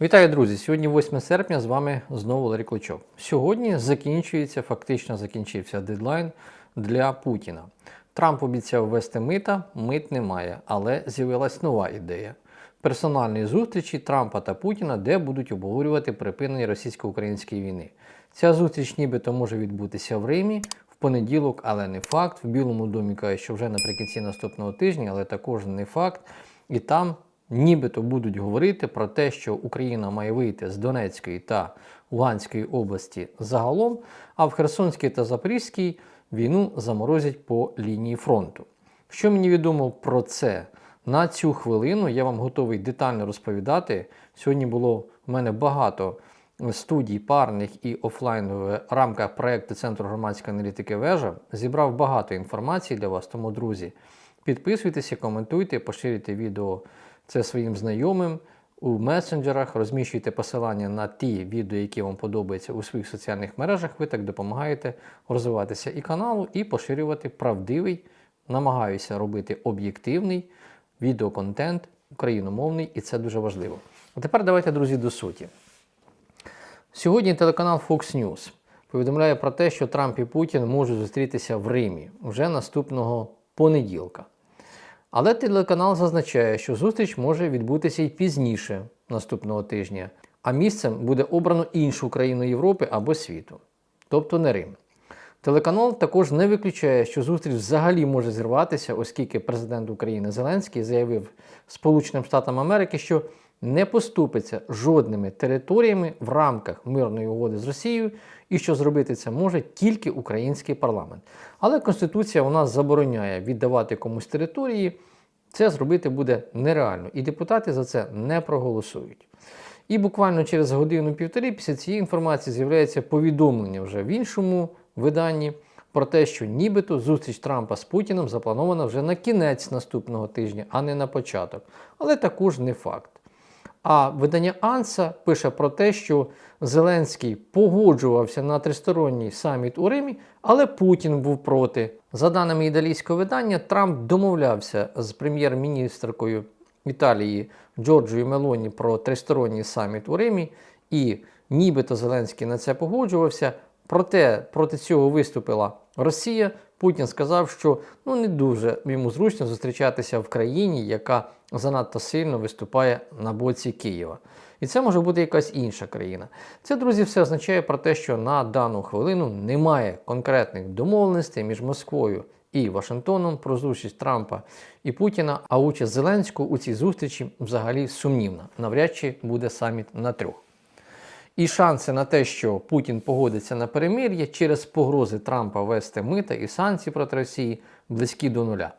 Вітаю, друзі! Сьогодні 8 серпня, з вами знову Валерій Клочок. Сьогодні закінчується, фактично закінчився дедлайн для Путіна. Трамп обіцяв ввести мита, мит немає, але з'явилась нова ідея. Персональні зустрічі Трампа та Путіна, де будуть обговорювати припинення російсько-української війни. Ця зустріч нібито може відбутися в Римі в понеділок, але не факт. В Білому домі кажуть, що вже наприкінці наступного тижня, але також не факт. І там нібито будуть говорити про те, що Україна має вийти з Донецької та Луганської області загалом, а в Херсонській та Запорізькій війну заморозять по лінії фронту. Що мені відомо про це на цю хвилину, я вам готовий детально розповідати. Сьогодні було в мене багато студій парних і офлайн в рамках проєкту Центру громадської аналітики Вежа. Зібрав багато інформації для вас, тому, друзі, підписуйтеся, коментуйте, поширюйте відео це своїм знайомим у месенджерах, розміщуйте посилання на ті відео, які вам подобаються у своїх соціальних мережах. Ви так допомагаєте розвиватися і каналу, і поширювати правдивий, намагаюся робити об'єктивний відеоконтент україномовний, і це дуже важливо. А тепер давайте, друзі, до суті. Сьогодні телеканал Fox News повідомляє про те, що Трамп і Путін можуть зустрітися в Римі вже наступного понеділка. Але телеканал зазначає, що зустріч може відбутися й пізніше наступного тижня, а місцем буде обрано іншу країну Європи або світу, тобто не Рим. Телеканал також не виключає, що зустріч взагалі може зірватися, оскільки президент України Зеленський заявив Сполученим Штатам Америки, що не поступиться жодними територіями в рамках мирної угоди з Росією, і що зробити це може тільки український парламент. Але Конституція у нас забороняє віддавати комусь території. Це зробити буде нереально, і депутати за це не проголосують. І буквально через годину-півтори після цієї інформації з'являється повідомлення вже в іншому виданні про те, що нібито зустріч Трампа з Путіним запланована вже на кінець наступного тижня, а не на початок. Але також не факт. А видання Анса пише про те, що Зеленський погоджувався на тристоронній саміт у Римі, але Путін був проти. За даними італійського видання, Трамп домовлявся з прем'єр-міністркою Італії Джорджою Мелоні про тристоронній саміт у Римі, і нібито Зеленський на це погоджувався. Проте проти цього виступила Росія. Путін сказав, що ну не дуже йому зручно зустрічатися в країні, яка занадто сильно виступає на боці Києва. І це може бути якась інша країна. Це, друзі, все означає про те, що на дану хвилину немає конкретних домовленостей між Москвою і Вашингтоном про зустріч Трампа і Путіна. А участь Зеленського у цій зустрічі взагалі сумнівна. Навряд чи буде саміт на трьох. І шанси на те, що Путін погодиться на перемир'я через погрози Трампа ввести мита і санкції проти Росії близькі до нуля.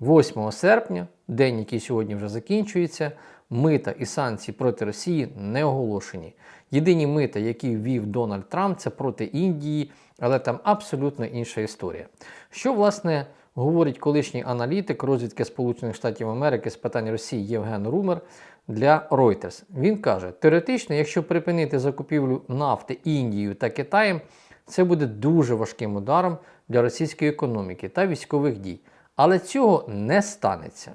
8 серпня, день, який сьогодні вже закінчується, мита і санкції проти Росії не оголошені. Єдині мита, які ввів Дональд Трамп, це проти Індії, але там абсолютно інша історія. Що, власне, говорить колишній аналітик розвідки Сполучених Штатів Америки з питань Росії Євген Румер для Reuters. Він каже: теоретично, якщо припинити закупівлю нафти Індією та Китаєм, це буде дуже важким ударом для російської економіки та військових дій. Але цього не станеться.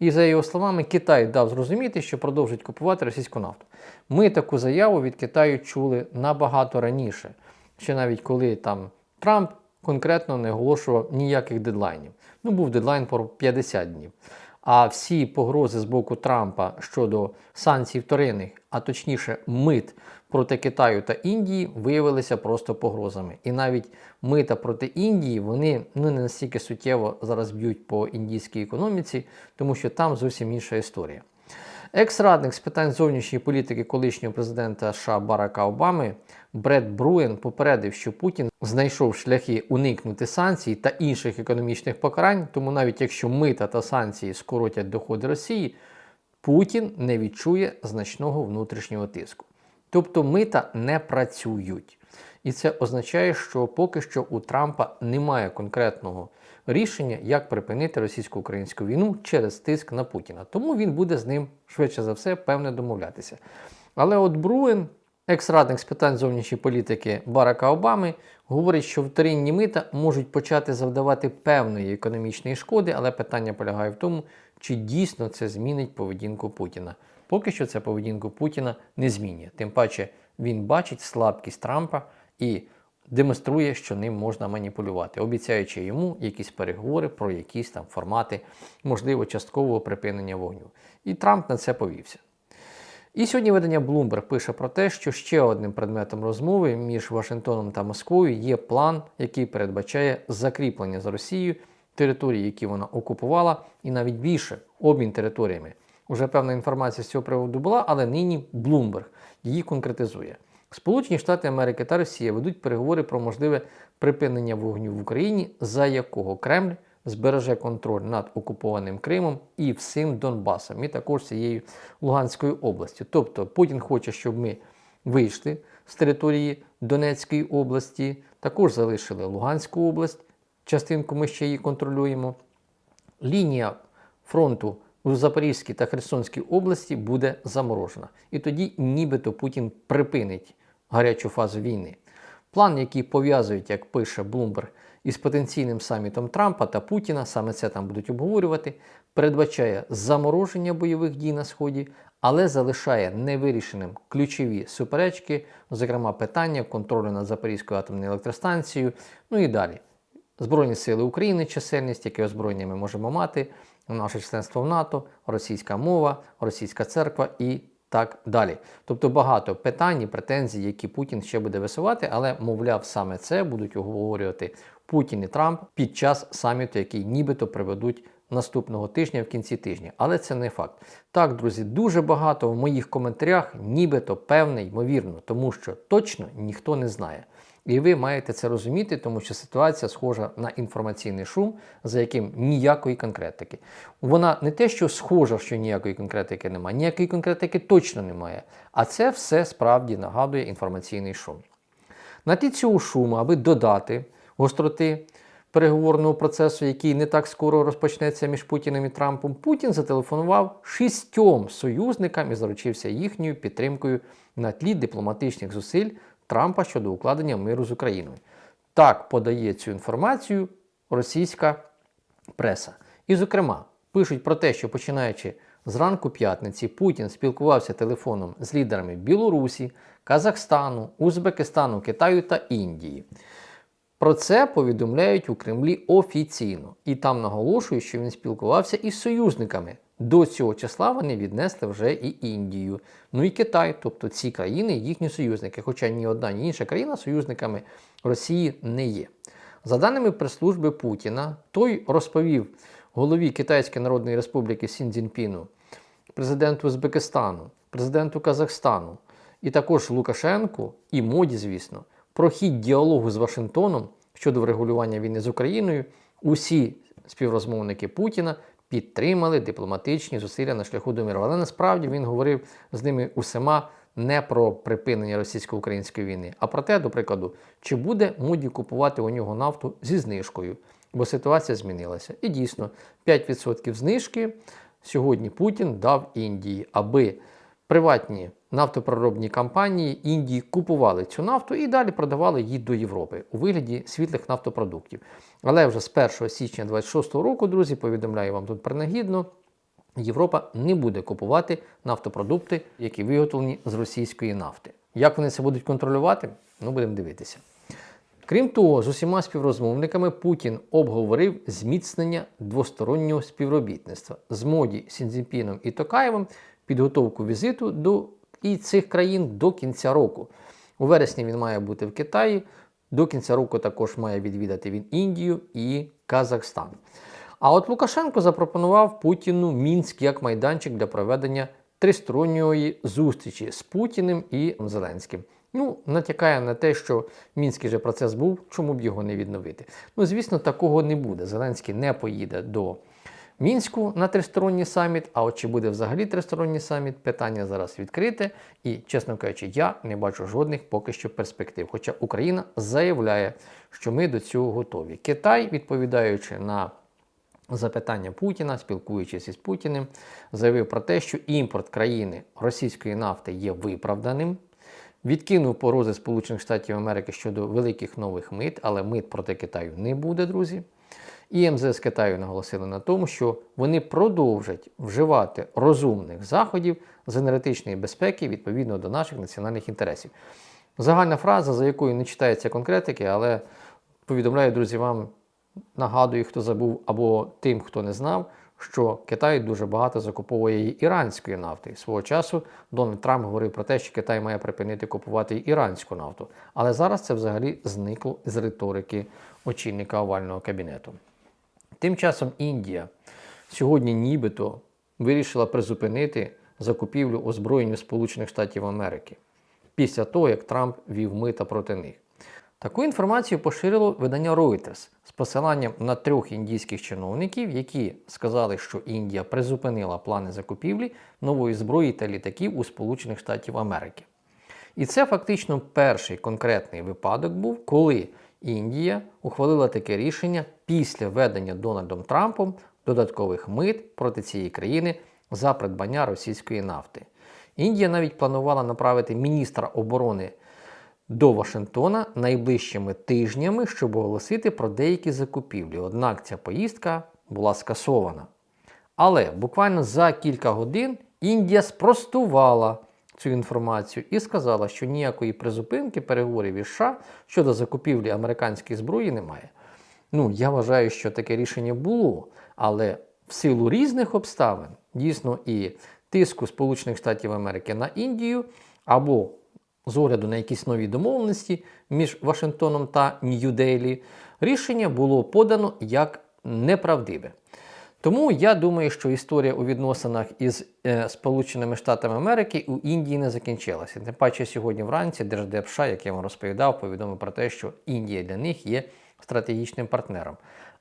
І за його словами, Китай дав зрозуміти, що продовжить купувати російську нафту. Ми таку заяву від Китаю чули набагато раніше, ще навіть коли там Трамп конкретно не оголошував ніяких дедлайнів. Ну, був дедлайн про 50 днів. А всі погрози з боку Трампа щодо санкцій вторинних, а точніше мит проти Китаю та Індії, виявилися просто погрозами. І навіть мита проти Індії вони ну, не настільки суттєво зараз б'ють по індійській економіці, тому що там зовсім інша історія. Екс-радник з питань зовнішньої політики колишнього президента США Барака Обами Бред Бруен попередив, що Путін знайшов шляхи уникнути санкцій та інших економічних покарань, тому навіть якщо мита та санкції скоротять доходи Росії, Путін не відчує значного внутрішнього тиску. Тобто мита не працюють. І це означає, що поки що у Трампа немає конкретного рішення, як припинити російсько-українську війну через тиск на Путіна. Тому він буде з ним швидше за все певне домовлятися. Але от Бруен, екс-радник з питань зовнішньої політики Барака Обами, говорить, що вторинні мита можуть почати завдавати певної економічної шкоди, але питання полягає в тому, чи дійсно це змінить поведінку Путіна. Поки що ця поведінку Путіна не змінює. Тим паче він бачить слабкість Трампа і демонструє, що ним можна маніпулювати, обіцяючи йому якісь переговори про якісь там формати, можливо, часткового припинення вогню. І Трамп на це повівся. І сьогодні видання Bloomberg пише про те, що ще одним предметом розмови між Вашингтоном та Москвою є план, який передбачає закріплення з Росією території, які вона окупувала, і навіть більше обмін територіями. Уже певна інформація з цього приводу була, але нині Bloomberg її конкретизує. Сполучені Штати Америки та Росія ведуть переговори про можливе припинення вогню в Україні, за якого Кремль збереже контроль над окупованим Кримом і всім Донбасом, і також цією Луганською областю. Тобто Путін хоче, щоб ми вийшли з території Донецької області, також залишили Луганську область, частинку ми ще її контролюємо. Лінія фронту у Запорізькій та Херсонській області буде заморожена. І тоді нібито Путін припинить гарячу фазу війни. План, який пов'язують, як пише Bloomberg, із потенційним самітом Трампа та Путіна, саме це там будуть обговорювати, передбачає замороження бойових дій на Сході, але залишає невирішеним ключові суперечки, зокрема питання контролю над Запорізькою атомною електростанцією, ну і далі. Збройні сили України, чисельність, яке озброєння ми можемо мати, наше членство в НАТО, російська мова, російська церква і так далі. Тобто багато питань і претензій, які Путін ще буде висувати, але, мовляв, саме це будуть обговорювати Путін і Трамп під час саміту, який нібито приведуть наступного тижня в кінці тижня. Але це не факт. Так, друзі, дуже багато в моїх коментарях, нібито певне, ймовірно, тому що точно ніхто не знає. І ви маєте це розуміти, тому що ситуація схожа на інформаційний шум, за яким ніякої конкретики. Вона не те, що схожа, що ніякої конкретики немає, ніякої конкретики точно немає. А це все справді нагадує інформаційний шум. На тлі цього шуму, аби додати гостроти переговорного процесу, який не так скоро розпочнеться між Путіним і Трампом, Путін зателефонував шістьом союзникам і заручився їхньою підтримкою на тлі дипломатичних зусиль Трампа щодо укладення миру з Україною. Так подає цю інформацію російська преса. І, зокрема, пишуть про те, що починаючи з ранку п'ятниці, Путін спілкувався телефоном з лідерами Білорусі, Казахстану, Узбекистану, Китаю та Індії. Про це повідомляють у Кремлі офіційно. І там наголошують, що він спілкувався із союзниками. До цього числа вони віднесли вже і Індію, ну і Китай, тобто ці країни їхні союзники, хоча ні одна, ні інша країна союзниками Росії не є. За даними прес-служби Путіна, той розповів голові Китайської Народної Республіки Сін Цзіньпіну, президенту Узбекистану, президенту Казахстану і також Лукашенку і моді, звісно, про хід діалогу з Вашингтоном щодо врегулювання війни з Україною. Усі співрозмовники Путіна підтримали дипломатичні зусилля на шляху до миру. Але насправді він говорив з ними усіма не про припинення російсько-української війни, а про те, до прикладу, чи буде Муді купувати у нього нафту зі знижкою, бо ситуація змінилася. І дійсно, 5% знижки сьогодні Путін дав Індії, аби приватні нафтопроробні компанії Індії купували цю нафту і далі продавали її до Європи у вигляді світлих нафтопродуктів. Але вже з 1 січня 2026 року, друзі, повідомляю вам тут принагідно, Європа не буде купувати нафтопродукти, які виготовлені з російської нафти. Як вони це будуть контролювати? Ну, будемо дивитися. Крім того, з усіма співрозмовниками Путін обговорив зміцнення двостороннього співробітництва з моді Сінзіпіном і Токаєвим, підготовку візиту до і цих країн до кінця року. У вересні він має бути в Китаї, до кінця року також має відвідати він Індію і Казахстан. А от Лукашенко запропонував Путіну Мінськ як майданчик для проведення тристоронньої зустрічі з Путіним і Зеленським. Ну, натякає на те, що мінський же процес був, чому б його не відновити. Ну, звісно, такого не буде. Зеленський не поїде до Мінську на тристоронній саміт. А от чи буде взагалі тристоронній саміт, питання зараз відкрите. І, чесно кажучи, я не бачу жодних поки що перспектив. Хоча Україна заявляє, що ми до цього готові. Китай, відповідаючи на запитання Путіна, спілкуючись із Путіним, заявив про те, що імпорт країни російської нафти є виправданим. Відкинув порози Сполучених Штатів Америки щодо великих нових мит, але мит проти Китаю не буде, друзі. І МЗС Китаю наголосили на тому, що вони продовжать вживати розумних заходів з енергетичної безпеки відповідно до наших національних інтересів. Загальна фраза, за якою не читається конкретики, але повідомляю, друзі, вам нагадую, хто забув, або тим, хто не знав, що Китай дуже багато закуповує іранської нафти. Свого часу Дональд Трамп говорив про те, що Китай має припинити купувати іранську нафту. Але зараз це взагалі зникло з риторики очільника овального кабінету. Тим часом Індія сьогодні нібито вирішила призупинити закупівлю озброєнь Сполучених Штатів Америки після того, як Трамп вів мита проти них. Таку інформацію поширило видання Reuters з посиланням на трьох індійських чиновників, які сказали, що Індія призупинила плани закупівлі нової зброї та літаків у Сполучених Штатів Америки. І це фактично перший конкретний випадок був, коли Індія ухвалила таке рішення після введення Дональдом Трампом додаткових мит проти цієї країни за придбання російської нафти. Індія навіть планувала направити міністра оборони до Вашингтона найближчими тижнями, щоб оголосити про деякі закупівлі. Однак ця поїздка була скасована. Але буквально за кілька годин Індія спростувала цю інформацію і сказала, що ніякої призупинки переговорів із США щодо закупівлі американської зброї немає. Ну, я вважаю, що таке рішення було, але в силу різних обставин, дійсно, і тиску Сполучених Штатів Америки на Індію, або з огляду на якісь нові домовленості між Вашингтоном та Нью-Дейлі, рішення було подано як неправдиве. Тому я думаю, що історія у відносинах із е, Сполученими Штатами Америки у Індії не закінчилася. Тим паче сьогодні вранці Держдеп США, як я вам розповідав, повідомив про те, що Індія для них є стратегічним партнером.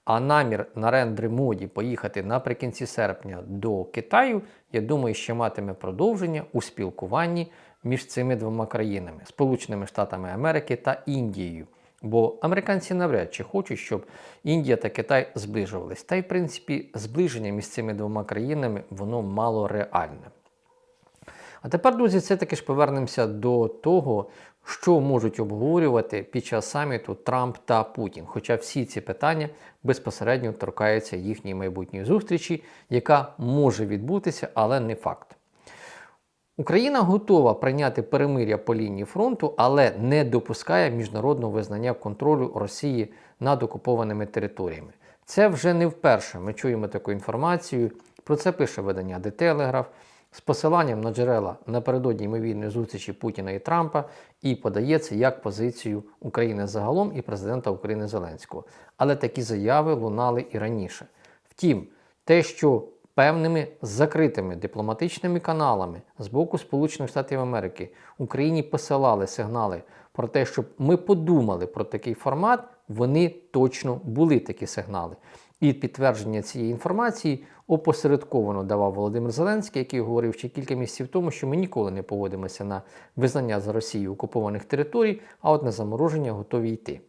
А намір Нарендри Моді поїхати наприкінці серпня до Китаю, я думаю, ще матиме продовження у спілкуванні між цими двома країнами Сполученими Штатами Америки та Індією. Бо американці навряд чи хочуть, щоб Індія та Китай зближувались. Та й, в принципі, зближення між цими двома країнами воно мало реальне. А тепер, друзі, все таки ж повернемося до того, що можуть обговорювати під час саміту Трамп та Путін. Хоча всі ці питання безпосередньо торкаються їхньої майбутньої зустрічі, яка може відбутися, але не факт. Україна готова прийняти перемиря по лінії фронту, але не допускає міжнародного визнання контролю Росії над окупованими територіями. Це вже не вперше. Ми чуємо таку інформацію. Про це пише видання The Telegraph з посиланням на джерела напередодні ймовірної зустрічі Путіна і Трампа і подається як позицію України загалом і президента України Зеленського. Але такі заяви лунали і раніше. Втім, те, що певними закритими дипломатичними каналами з боку Сполучених Штатів Америки Україні посилали сигнали про те, щоб ми подумали про такий формат, вони точно були такі сигнали. І підтвердження цієї інформації опосередковано давав Володимир Зеленський, який говорив ще кілька місяців тому, що ми ніколи не поводимося на визнання за Росією окупованих територій, а от на замороження готові йти.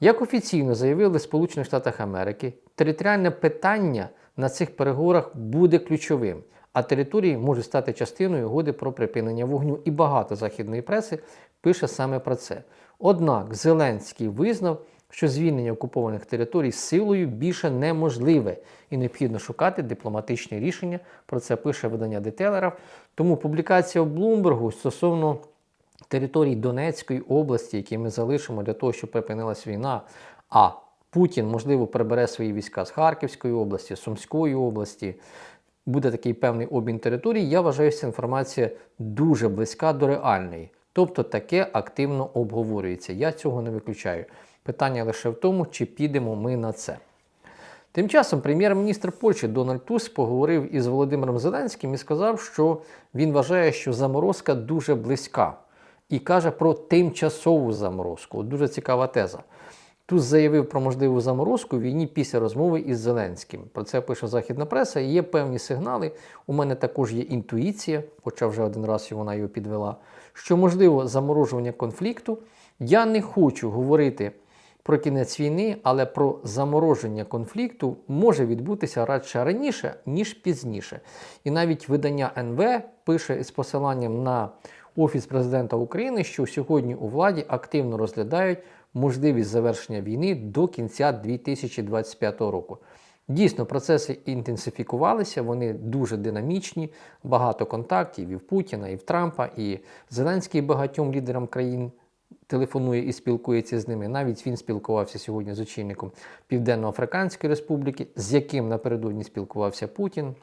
Як офіційно заявили в Сполучених Штатах Америки, територіальне питання на цих переговорах буде ключовим, а території можуть стати частиною угоди про припинення вогню. І багато західної преси пише саме про це. Однак Зеленський визнав, що звільнення окупованих територій силою більше неможливе і необхідно шукати дипломатичні рішення. Про це пише видання детелерів. Тому публікація в Блумбергу стосовно територій Донецької області, які ми залишимо для того, щоб припинилась війна. А Путін, можливо, прибере свої війська з Харківської області, Сумської області. Буде такий певний обмін територій. Я вважаю, що інформація дуже близька до реальної. Тобто таке активно обговорюється. Я цього не виключаю. Питання лише в тому, чи підемо ми на це. Тим часом прем'єр-міністр Польщі Дональд Туск поговорив із Володимиром Зеленським і сказав, що він вважає, що заморозка дуже близька, і каже про тимчасову заморозку. Дуже цікава теза. Туз заявив про можливу заморозку в війні після розмови із Зеленським. Про це пише західна преса. Є певні сигнали. У мене також є інтуїція, хоча вже один раз вона його підвела. Що можливо заморожування конфлікту. Я не хочу говорити про кінець війни, але про замороження конфлікту може відбутися радше раніше, ніж пізніше. І навіть видання НВ пише із посиланням на Офіс президента України, що сьогодні у владі активно розглядають можливість завершення війни до кінця 2025 року. Дійсно, процеси інтенсифікувалися, вони дуже динамічні, багато контактів і в Путіна, і в Трампа, і Зеленський багатьом лідерам країн телефонує і спілкується з ними. Навіть він спілкувався сьогодні з очільником Південно-Африканської Республіки, з яким напередодні спілкувався Путін.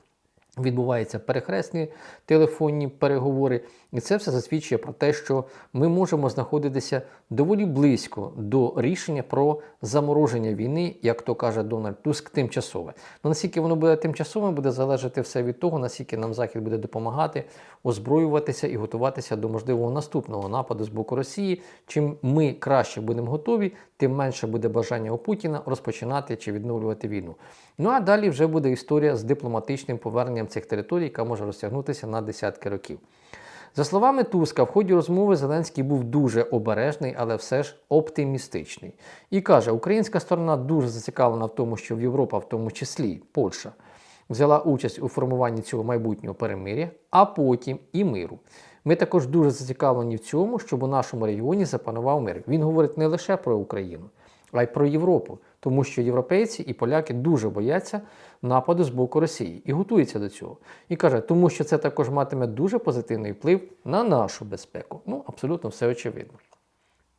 Відбуваються перехресні телефонні переговори, і це все засвідчує про те, що ми можемо знаходитися доволі близько до рішення про замороження війни, як то каже Дональд Туск, тимчасове. Ну наскільки воно буде тимчасовим, буде залежати все від того, наскільки нам Захід буде допомагати озброюватися і готуватися до можливого наступного нападу з боку Росії. Чим ми краще будемо готові, тим менше буде бажання у Путіна розпочинати чи відновлювати війну. Ну а далі вже буде історія з дипломатичним поверненням цих територій, яка може розтягнутися на десятки років. За словами Туска, в ході розмови Зеленський був дуже обережний, але все ж оптимістичний. І каже, українська сторона дуже зацікавлена в тому, що Європа, в тому числі Польща, взяла участь у формуванні цього майбутнього перемиря, а потім і миру. Ми також дуже зацікавлені в цьому, щоб у нашому регіоні запанував мир. Він говорить не лише про Україну, а й про Європу, тому що європейці і поляки дуже бояться нападу з боку Росії і готуються до цього. І каже, тому що це також матиме дуже позитивний вплив на нашу безпеку. Ну, абсолютно все очевидно.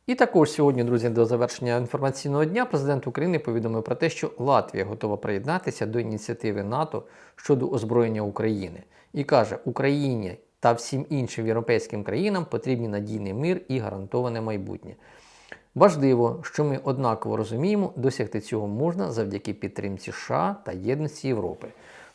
І також сьогодні, друзі, до завершення інформаційного дня президент України повідомив про те, що Латвія готова приєднатися до ініціативи НАТО щодо озброєння України і каже, Україні та всім іншим європейським країнам потрібні надійний мир і гарантоване майбутнє. Важливо, що ми однаково розуміємо, досягти цього можна завдяки підтримці США та єдності Європи.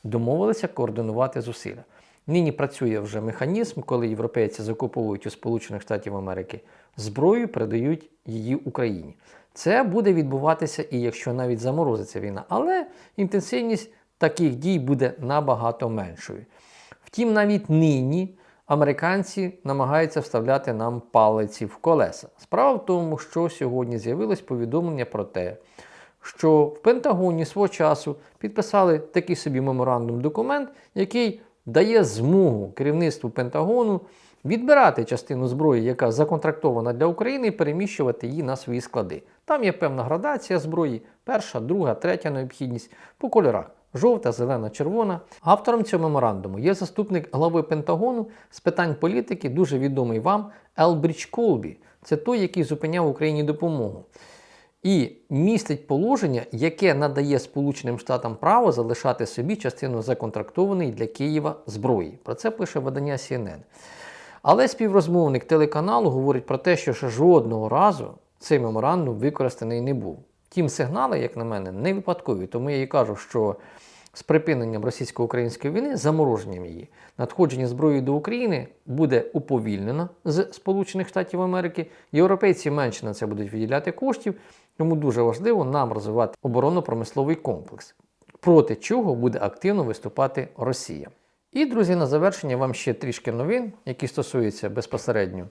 Домовилися координувати зусилля. Нині працює вже механізм, коли європейці закуповують у Сполучених Штатів Америки зброю, передають її Україні. Це буде відбуватися і якщо навіть заморозиться війна, але інтенсивність таких дій буде набагато меншою. Втім, навіть нині американці намагаються вставляти нам палиці в колеса. Справа в тому, що сьогодні з'явилось повідомлення про те, що в Пентагоні свого часу підписали такий собі меморандум документ, який дає змогу керівництву Пентагону відбирати частину зброї, яка законтрактована для України, і переміщувати її на свої склади. Там є певна градація зброї, перша, друга, третя необхідність по кольорах. Жовта, зелена, червона. Автором цього меморандуму є заступник глави Пентагону з питань політики, дуже відомий вам Елбріч Колбі. Це той, який зупиняв Україні допомогу. І містить положення, яке надає Сполученим Штатам право залишати собі частину законтрактованої для Києва зброї. Про це пише видання CNN. Але співрозмовник телеканалу говорить про те, що ще жодного разу цей меморандум використаний не був. Тім сигнали, як на мене, не випадкові. Тому я і кажу, що з припиненням російсько-української війни, замороженням її, надходження зброї до України буде уповільнено з Сполучених Штатів Америки. Європейці менше на це будуть виділяти коштів, тому дуже важливо нам розвивати оборонно-промисловий комплекс, проти чого буде активно виступати Росія. І, друзі, на завершення вам ще трішки новин, які стосуються безпосередньо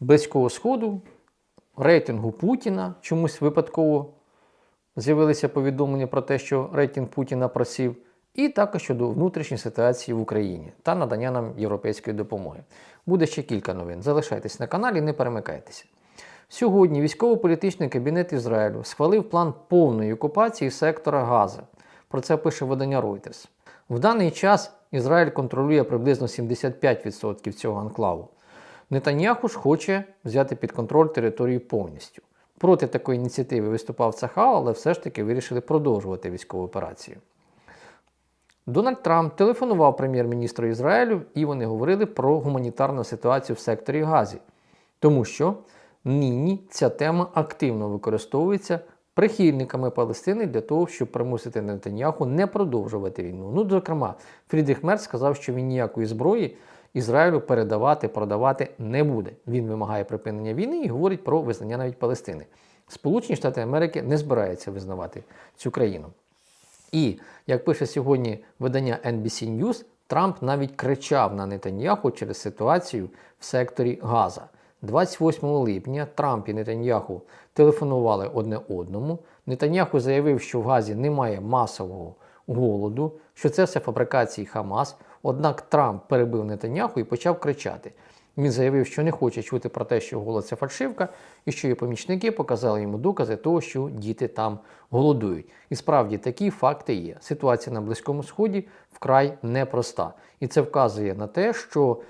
Близького Сходу, рейтингу Путіна чомусь випадково з'явилися повідомлення про те, що рейтинг Путіна просів, і також щодо внутрішньої ситуації в Україні та надання нам європейської допомоги. Буде ще кілька новин. Залишайтесь на каналі, не перемикайтеся. Сьогодні військово-політичний кабінет Ізраїлю схвалив план повної окупації сектора Газа. Про це пише видання Reuters. В даний час Ізраїль контролює приблизно 75% цього анклаву. Нетаньяху ж хоче взяти під контроль територію повністю. Проти такої ініціативи виступав Цахал, але все ж таки вирішили продовжувати військову операцію. Дональд Трамп телефонував прем'єр-міністру Ізраїлю і вони говорили про гуманітарну ситуацію в секторі Газі, тому що нині ця тема активно використовується прихильниками Палестини для того, щоб примусити Нетаньяху не продовжувати війну. Ну, зокрема, Фрідріх Мерц сказав, що він ніякої зброї Ізраїлю передавати, продавати не буде. Він вимагає припинення війни і говорить про визнання навіть Палестини. Сполучені Штати Америки не збираються визнавати цю країну. І як пише сьогодні видання NBC News, Трамп навіть кричав на Нетаньяху через ситуацію в секторі Газа. 28 липня Трамп і Нетаньяху телефонували одне одному. Нетаньяху заявив, що в Газі немає масового голоду, що це все фабрикації Хамас. Однак Трамп перебив Нетаньяху і почав кричати: Він заявив, що не хоче чути про те, що голод це фальшивка, і що її помічники показали йому докази того, що діти там голодують. І справді такі факти є. Ситуація на Близькому Сході вкрай непроста. І це вказує на те, що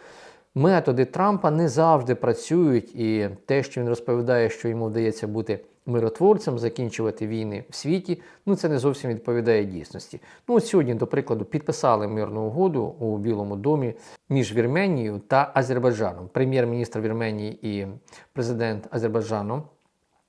методи Трампа не завжди працюють, і те, що він розповідає, що йому вдається бути миротворцем, закінчувати війни в світі, ну це не зовсім відповідає дійсності. Ну от сьогодні, до прикладу, підписали мирну угоду у Білому домі між Вірменією та Азербайджаном. Прем'єр-міністр Вірменії і президент Азербайджану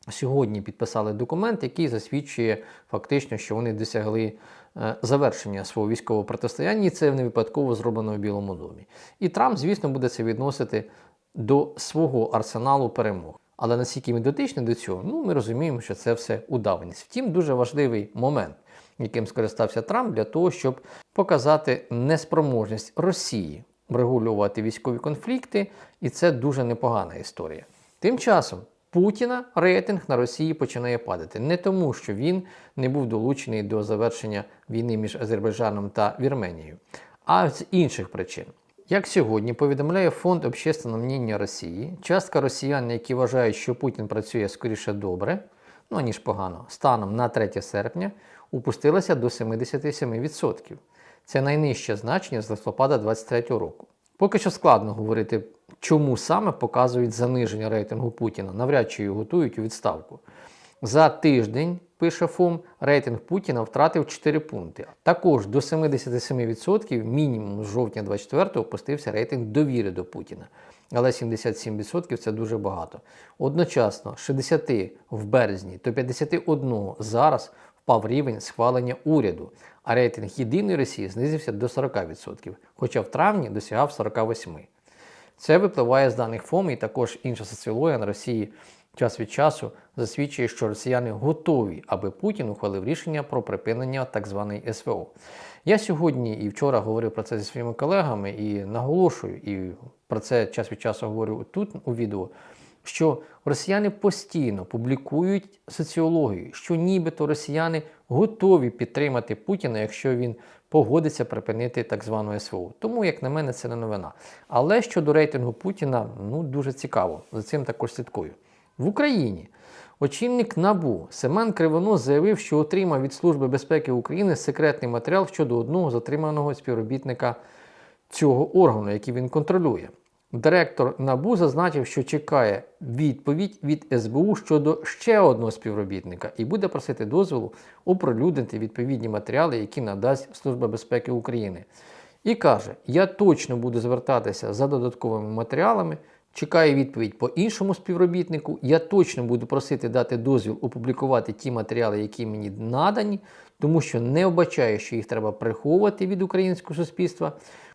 сьогодні підписали документ, який засвідчує фактично, що вони досягли е, завершення свого військового протистояння, і це не випадково зроблено в Білому домі. І Трамп, звісно, буде це відносити до свого арсеналу перемог. Але наскільки він дотичний до цього, ну ми розуміємо, що це все удаваність. Втім, дуже важливий момент, яким скористався Трамп для того, щоб показати неспроможність Росії врегулювати військові конфлікти, і це дуже непогана історія. Тим часом Путіна рейтинг на Росії починає падати не тому, що він не був долучений до завершення війни між Азербайджаном та Вірменією, а з інших причин. Як сьогодні повідомляє Фонд общественного мнення Росії, частка росіян, які вважають, що Путін працює скоріше добре, ну ніж погано, станом на 3 серпня упустилася до 77%. Це найнижче значення з листопада 2023 року. Поки що складно говорити, чому саме показують заниження рейтингу Путіна, навряд чи його готують у відставку. За тиждень, пише ФОМ, рейтинг Путіна втратив 4 пункти. Також до 77% мінімум з жовтня 24-го опустився рейтинг довіри до Путіна. Але 77% це дуже багато. Одночасно, з 60 в березні до 51 зараз впав рівень схвалення уряду, а рейтинг єдиної Росії знизився до 40%, хоча в травні досягав 48%. Це випливає з даних ФОМ, і також інша соціологія на Росії час від часу засвідчує, що росіяни готові, аби Путін ухвалив рішення про припинення так званої СВО. Я сьогодні і вчора говорив про це зі своїми колегами і наголошую, і про це час від часу говорю тут у відео. Що росіяни постійно публікують соціологію, що нібито росіяни готові підтримати Путіна, якщо він погодиться припинити так звану СВО. Тому, як на мене, це не новина. Але щодо рейтингу Путіна, ну дуже цікаво. За цим також слідкую. В Україні очільник НАБУ Семен Кривонос заявив, що отримав від Служби безпеки України секретний матеріал щодо одного затриманого співробітника цього органу, який він контролює. Директор НАБУ зазначив, що чекає відповідь від СБУ щодо ще одного співробітника і буде просити дозволу оприлюднити відповідні матеріали, які надасть Служба безпеки України. І каже: Я точно буду звертатися за додатковими матеріалами. Чекаю відповідь по іншому співробітнику. Я точно буду просити дати дозвіл опублікувати ті матеріали, які мені надані, тому що не вбачаю, що їх треба приховувати від українського суспільства.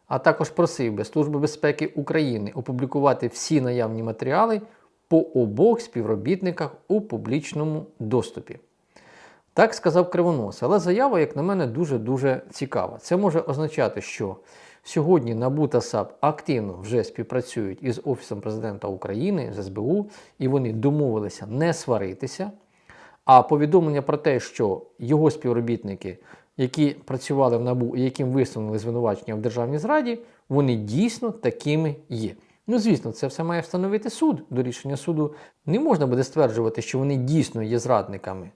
А також просив би Служби безпеки України опублікувати всі наявні матеріали по обох співробітниках у публічному доступі. Так сказав Кривонос, але заява, як на мене, дуже-дуже цікава. Це може означати, що сьогодні НАБУ та САП активно вже співпрацюють із Офісом президента України, з СБУ, і вони домовилися не сваритися. А повідомлення про те, що його співробітники, які працювали в НАБУ і яким висунули звинувачення в державній зраді, вони дійсно такими є. Ну, звісно, це все має встановити суд. До рішення суду не можна буде стверджувати, що вони дійсно є зрадниками.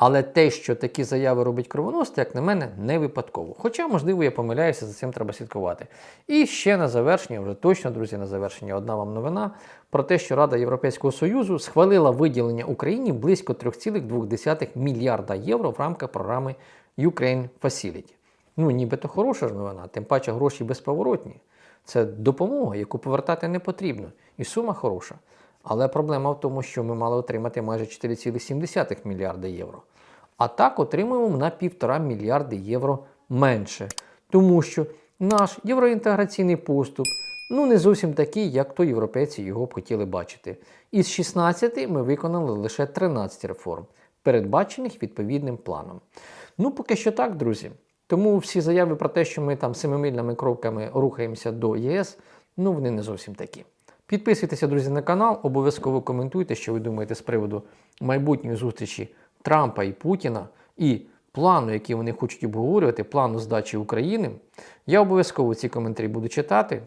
Але те, що такі заяви робить кровонос, як на мене, не випадково. Хоча, можливо, я помиляюся, за цим треба слідкувати. І ще на завершення, вже точно, друзі, на завершення, одна вам новина про те, що Рада Європейського Союзу схвалила виділення Україні близько 3,2 мільярда євро в рамках програми Ukraine Facility. Ну, нібито хороша ж новина, тим паче гроші безповоротні. Це допомога, яку повертати не потрібно. І сума хороша. Але проблема в тому, що ми мали отримати майже 4,7 мільярда євро. А так отримуємо на 1,5 мільярди євро менше. Тому що наш євроінтеграційний поступ ну не зовсім такий, як то європейці його б хотіли бачити. Із 16 ми виконали лише 13 реформ, передбачених відповідним планом. Ну, поки що так, друзі. Тому всі заяви про те, що ми там семимильними кроками рухаємося до ЄС, ну вони не зовсім такі. Підписуйтеся, друзі, на канал, обов'язково коментуйте, що ви думаєте з приводу майбутньої зустрічі Трампа і Путіна і плану, який вони хочуть обговорювати, плану здачі України. Я обов'язково ці коментарі буду читати.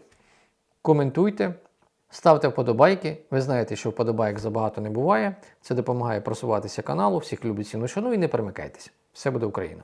Коментуйте, Ставте вподобайки. Ви знаєте, що вподобайок забагато не буває. Це допомагає просуватися каналу. Всіх любить ціну шану і не перемикайтеся. Все буде Україна!